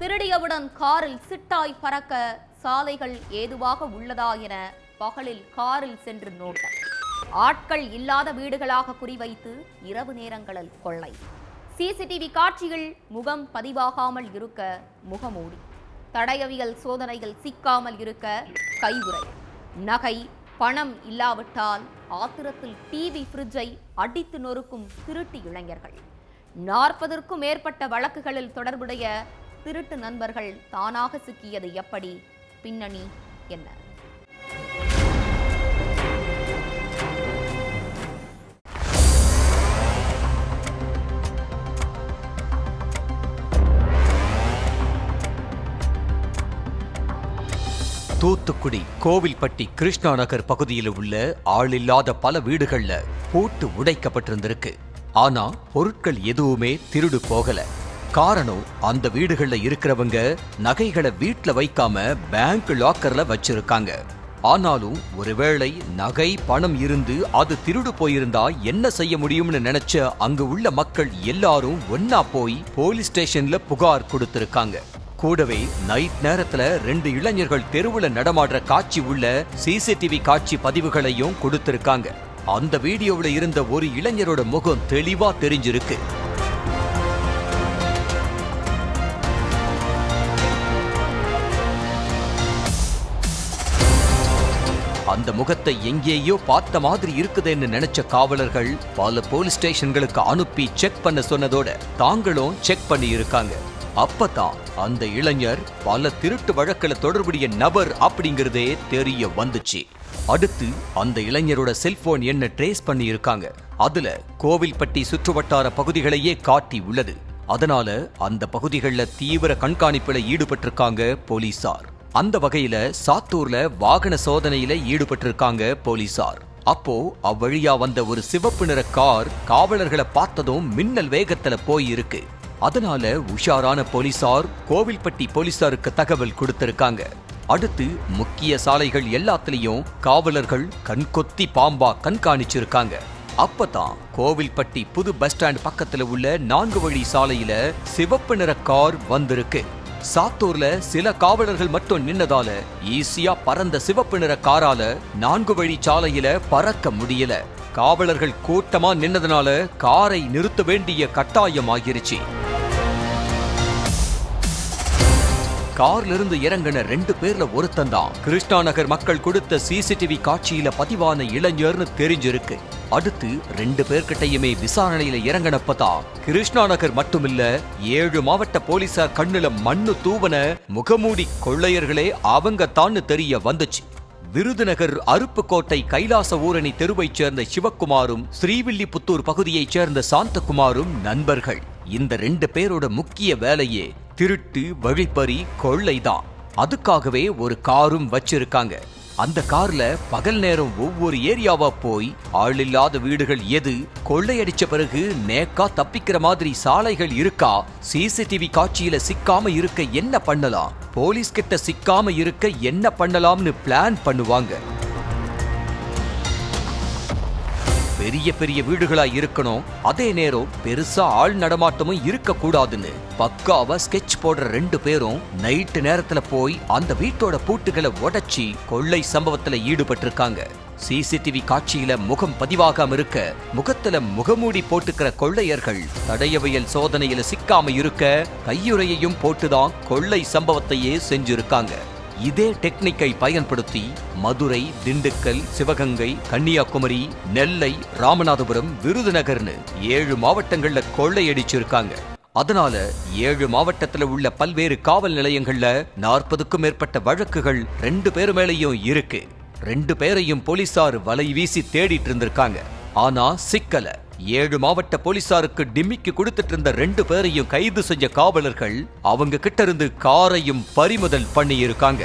திருடியவுடன் காரில் சிட்டாய் பறக்க சாலைகள் ஏதுவாக உள்ளதா என பகலில் காரில் சென்று நோட்டம் ஆட்கள் இல்லாத வீடுகளாக குறிவைத்து இரவு நேரங்களில் கொள்ளை. சிசிடிவி காட்சிகள் முகம் பதிவாகாமல் இருக்க முகமூடி. தடயவியல் சோதனைகள் சிக்காமல் இருக்க கைவுறை நகை பணம் இல்லாவிட்டால் ஆத்திரத்தில் டிவி ஃப்ரிட்ஜை அடித்து நொறுக்கும் திருட்டு இளைஞர்கள். நாற்பதற்கும் மேற்பட்ட வழக்குகளில் தொடர்புடைய திருட்டு நண்பர்கள் தானாக சிக்கியது எப்படி? பின்னணி என்ன? தூத்துக்குடி கோவில்பட்டி கிருஷ்ணா நகர் பகுதியில் உள்ள ஆளில்லாத பல வீடுகள்ல பூட்டு உடைக்கப்பட்டிருந்திருக்கு. ஆனா பொருட்கள் எதுவுமே திருடு போகல. காரணம் அந்த வீடுகள்ல இருக்கிறவங்க நகைகளை வீட்ல வைக்காம பேங்க் லாக்கர்ல வச்சிருக்காங்க. ஆனாலும் ஒருவேளை நகை பணம் இருந்து அது திருடு போயிருந்தா என்ன செய்ய முடியும்னு நினைச்ச அங்கு உள்ள மக்கள் எல்லாரும் ஒன்னா போய் போலீஸ் ஸ்டேஷன்ல புகார் கொடுத்திருக்காங்க. கூடவே நைட் நேரத்துல ரெண்டு இளைஞர்கள் தெருவுல நடமாடுற காட்சி உள்ள சிசிடிவி காட்சி பதிவுகளையும் கொடுத்திருக்காங்க. அந்த வீடியோவில் இருந்த ஒரு இளைஞரோட முகம் தெளிவா தெரிஞ்சிருக்கு. அந்த முகத்தை எங்கேயோ பார்த்த மாதிரி இருக்குதுன்னு நினைச்ச காவலர்கள் பல போலீஸ் ஸ்டேஷன்களுக்கு அனுப்பி செக் பண்ண சொன்னதோட தாங்களும் செக் பண்ணி இருக்காங்க அப்பதான் அந்த இளைஞர் பல திருட்டு வழக்கில் தொடர்புடைய நபர் அப்படிங்கிறதே தெரிய வந்துச்சு. அடுத்து அந்த இளைஞரோட செல்போன் என்ன ட்ரேஸ் பண்ணி இருக்காங்க அதுல கோவில்பட்டி சுற்றுவட்டார பகுதிகளையே காட்டி உள்ளது. அதனால அந்த பகுதிகளில் தீவிர கண்காணிப்புல ஈடுபட்டிருக்காங்க போலீசார். அந்த வகையில சாத்தூர்ல வாகன சோதனையில ஈடுபட்டிருக்காங்க போலீசார். அப்போ அவ்வழியா வந்த ஒரு சிவப்பு நிற கார் காவலர்களை பார்த்ததும் மின்னல் வேகத்துல போயிருக்கு. அதனால உஷாரான போலீசார் கோவில்பட்டி போலீசாருக்கு தகவல் கொடுத்திருக்காங்க. அடுத்து முக்கிய சாலைகள் எல்லாத்துலயும் காவலர்கள் கண்கொத்தி பாம்பா கண்காணிச்சிருக்காங்க. அப்பதான் கோவில்பட்டி புது பஸ் ஸ்டாண்ட் பக்கத்துல உள்ள நான்கு வழி சாலையில சிவப்பு நிற கார் வந்திருக்கு. சாத்தூர்ல சில காவலர்கள் மட்டும் நின்னதால ஈஸியா பறந்த சிவப்பு நிற காரால நான்கு வழி சாலையில பறக்க முடியல. காவலர்கள் கூட்டமா நின்னதுனால காரை நிறுத்த வேண்டிய கட்டாயம் ஆகிருச்சு கார்ல இருந்து இறங்கின ரெண்டு பேர்ல ஒருத்தன் தான். கிருஷ்ணா நகர் மக்கள் கொடுத்த சிசிடிவி காட்சியில பதிவான இளைஞர்னு தெரிஞ்சிருக்கு. அடுத்து ரெண்டு பேர்கிட்டயுமே விசாரணையில இறங்கினப்பதான் கிருஷ்ணா நகர் மட்டுமில்ல ஏழு மாவட்ட போலீசார் கண்ணுல மண்ணு தூவன முகமூடி கொள்ளையர்களே அவங்க தான்னு தெரிய வந்துச்சு. விருதுநகர் அருப்புக்கோட்டை கைலாச ஊரணி தெருவைச் சேர்ந்த சிவக்குமாரும் ஸ்ரீவில்லிபுத்தூர் பகுதியைச் சேர்ந்த சாந்தகுமாரும் நண்பர்கள். இந்த ரெண்டு பேரோட முக்கிய வேலையே திருட்டு வழிப்பறி கொள்ளைதான் அதுக்காகவே ஒரு காரும் வச்சிருக்காங்க. அந்த கார்ல பகல் நேரம் ஒவ்வொரு ஏரியாவா போய் ஆள் இல்லாத வீடுகள் எது கொள்ளையடிச்ச பிறகு நேக்கா தப்பிக்கிற மாதிரி சாலைகள் இருக்கா சிசிடிவி காட்சியில சிக்காம இருக்க என்ன பண்ணலாம் போலீஸ் கிட்ட சிக்காம இருக்க என்ன பண்ணலாம்னு பிளான் பண்ணுவாங்க. பெரிய பெரிய வீடுகளா இருக்கணும். அதே நேரம் பெருசா ஆள் நடமாட்டமும் இருக்க கூடாதுன்னு பக்காவா ஸ்கெட்ச் போடுற ரெண்டு பேரும் நைட்டு நேரத்துல போய் அந்த வீட்டோட பூட்டுகளை உடைச்சி கொள்ளை சம்பவத்துல ஈடுபட்டிருக்காங்க. சிசிடிவி காட்சியில முகம் பதிவாகாம இருக்க முகத்துல முகமூடி போட்டுக்கிற கொள்ளையர்கள் தடையவியல் சோதனையில சிக்காம இருக்க கையுறையையும் போட்டுதான் கொள்ளை சம்பவத்தையே செஞ்சிருக்காங்க. இதே டெக்னிக்கை பயன்படுத்தி மதுரை திண்டுக்கல் சிவகங்கை கன்னியாகுமரி நெல்லை ராமநாதபுரம் விருதுநகர்னு ஏழு மாவட்டங்கள்ல கொள்ளையடிச்சிருக்காங்க. அதனால ஏழு மாவட்டத்துல உள்ள பல்வேறு காவல் நிலையங்கள்ல நாற்பதுக்கும் மேற்பட்ட வழக்குகள் ரெண்டு பேரு மேலேயும் இருக்கு. ரெண்டு பேரையும் போலீசார் வலை வீசி தேடிட்டு இருந்திருக்காங்க. ஆனா சிக்கலை. ஏழு மாவட்ட போலீசாருக்கு டிம்மிக்கு கொடுத்துட்டு இருந்த ரெண்டு பேரையும் கைது செஞ்ச காவலர்கள் அவங்க கிட்ட இருந்து காரையும் பறிமுதல் பண்ணி இருக்காங்க